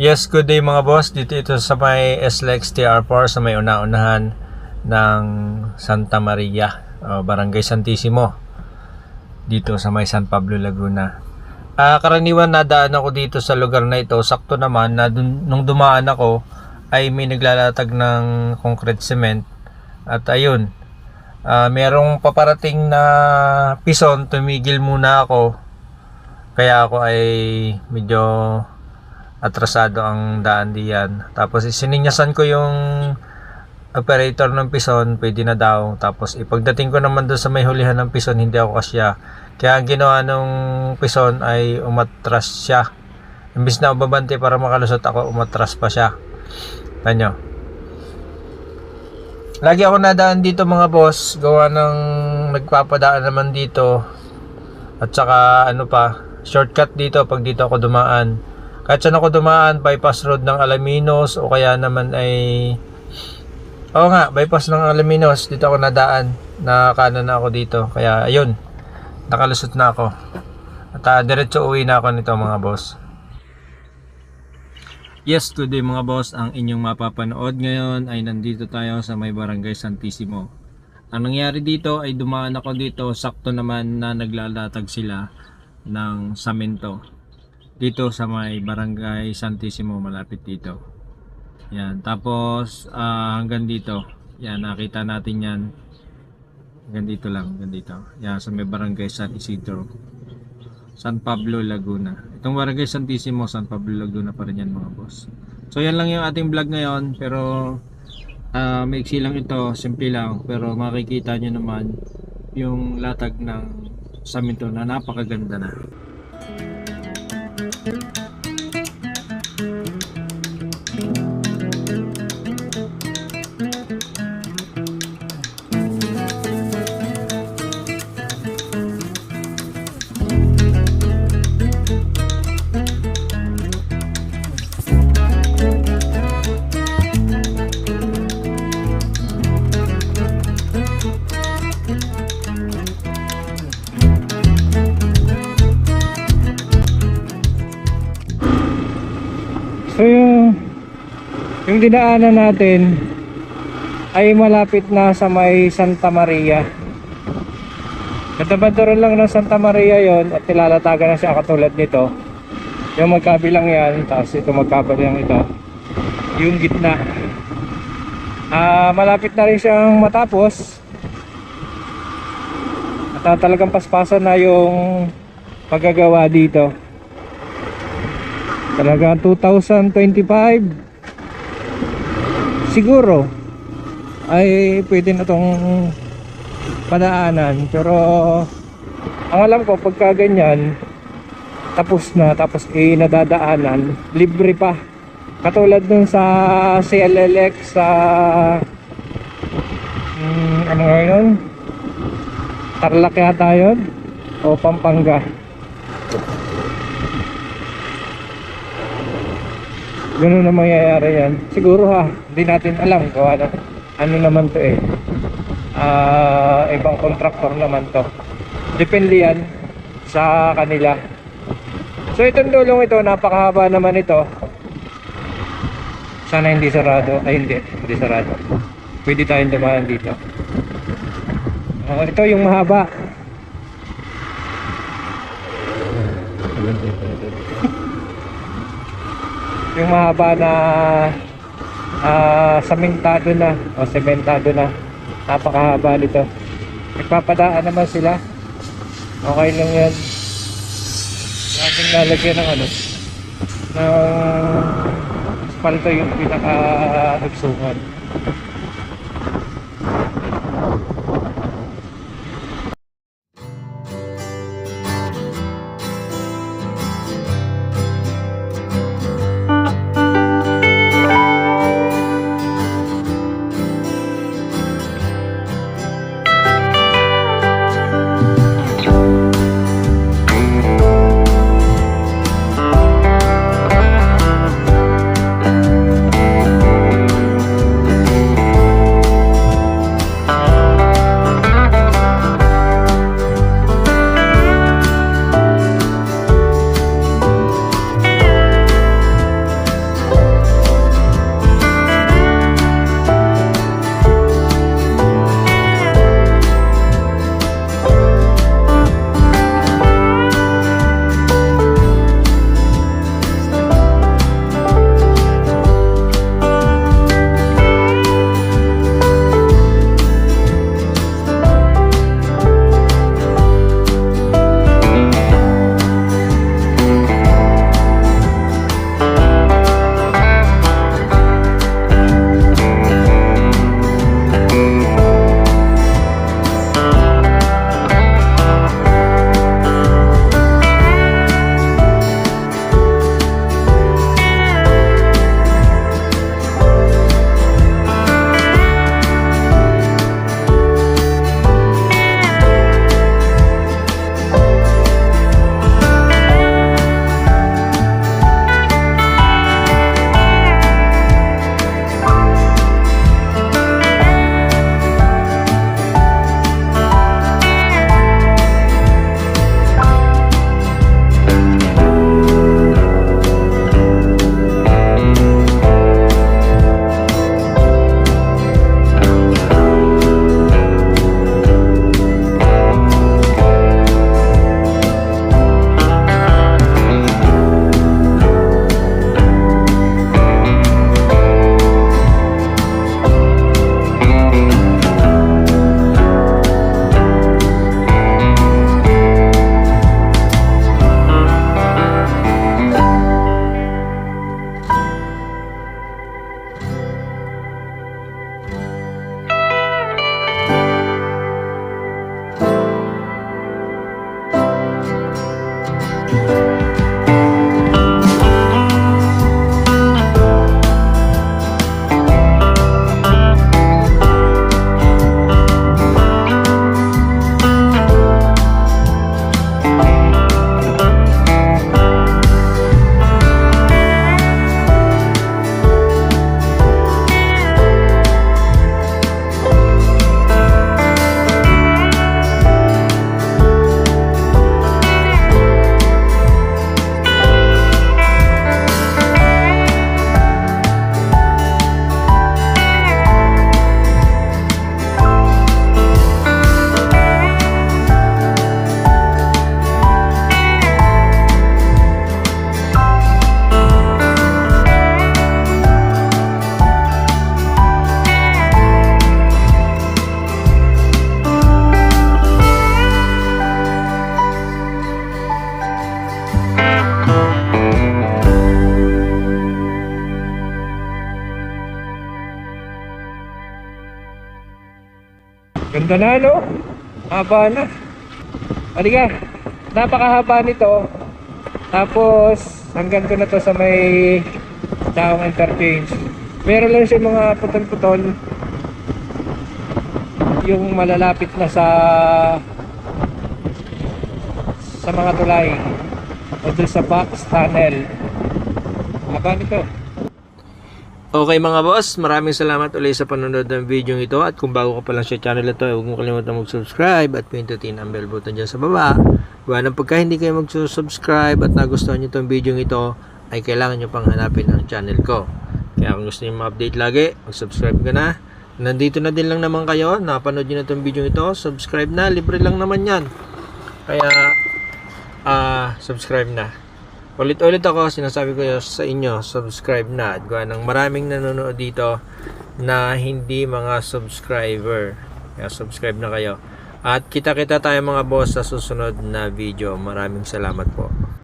Yes, good day mga boss. Dito ito sa may SLEX TR4 sa may una-unahan ng Santa Maria, o Barangay Santissimo. Dito sa may San Pablo, Laguna. Ah, karaniwan nadaan ako dito sa lugar na ito. Sakto naman na dun, nung dumaan ako ay may naglalatag ng concrete cement. At ayun, ah, merong paparating na pison. Tumigil muna ako. Kaya ako ay medyo atrasado ang daan diyan. Tapos sininyasan ko yung operator ng pison, pwede na daw. Tapos ipagdating ko naman doon sa may hulihan ng pison, hindi ako kasya. Kaya ang ginawa nung pison ay umatras siya. Imbis na babante para makalusot ako, umatras pa siya. Tanyo. Lagi ako nadaan dito mga boss, gawa ng nagpapadaan naman dito. At saka ano pa, shortcut dito pag dito ako dumaan. Kahit saan ako dumaan, bypass road ng Alaminos o kaya naman ay Oo nga, bypass ng Alaminos, dito ako nadaan. Nakakanan na ako dito. Kaya ayun, nakalusot na ako. At uh, diretso uwi na ako nito mga boss. Yes, today mga boss, ang inyong mapapanood ngayon ay nandito tayo sa may barangay Santissimo. Ang nangyari dito ay dumaan ako dito, sakto naman na naglalatag sila ng samento. Dito sa may barangay Santissimo, malapit dito. Yan, tapos ah, hanggang dito. Yan, nakita natin yan. Hanggang dito lang, hanggang dito. Yan, sa may barangay San Isidro. San Pablo, Laguna. Itong barangay Santissimo, San Pablo, Laguna pa rin yan mga boss. So yan lang yung ating vlog ngayon. Pero ah maiksi lang ito, simple lang. Pero makikita nyo naman yung latag ng saminto na napakaganda na. So yung dinaanan natin ay malapit na sa may Santa Maria. Katabanturan lang ng Santa Maria yon at nilalatagan na siya katulad nito. Yung magkabilang yan, tapos ito magkabilang ito. Yung gitna. Ah, malapit na rin siyang matapos. At ah, talagang paspasan na yung paggagawa dito. Talaga 2025 siguro ay pwede na tong padaanan. Pero ang alam ko pagka ganyan tapos na tapos eh nadadaanan libre pa. Katulad dun sa CLLX sa mm, ano nga yun? Tarlac yata yun? O Pampanga ganun na mangyayari yan. Siguro ha hindi natin alam gawa na ano naman to eh. Ah ibang contractor naman to. Depende yan sa kanila. So itong dulong ito napakahaba naman ito. Sana hindi sarado. Ay hindi. Hindi sarado. Pwede tayong dumaan dito. Ah, ito yung mahaba yung mahaba na ah samentado na. O sementado na. Napakahaba nito. Nagpapadaan naman sila. Okay lang yan. Natin lalagyan ng ano ng spalto yung pinaka nagsungan Ganda na, no? Haba na. Halika. Napakahaba nito. Tapos, hanggang ko na to sa may taong interchange. Meron lang siya mga putol-putol. Yung malalapit na sa sa mga tulay o dun sa box tunnel. Haba nito. Okay mga boss, maraming salamat ulit sa panonood ng video ito at kung bago ka pa lang sa channel ito, huwag mo kalimutan mag-subscribe at pindutin ang bell button dyan sa baba. Gawa ng pagka hindi kayo mag-subscribe at nagustuhan nyo itong video ito, ay kailangan nyo pang hanapin ang channel ko. Kaya kung gusto nyo ma-update lagi, mag-subscribe ka na. Nandito na din lang naman kayo, napanood nyo na itong video ito, subscribe na, libre lang naman yan. Kaya, ah, subscribe na. Ulit-ulit ako, sinasabi ko sa inyo, subscribe na. At gawa ng maraming nanonood dito na hindi mga subscriber. Kaya subscribe na kayo. At kita-kita tayo mga boss sa susunod na video. Maraming salamat po.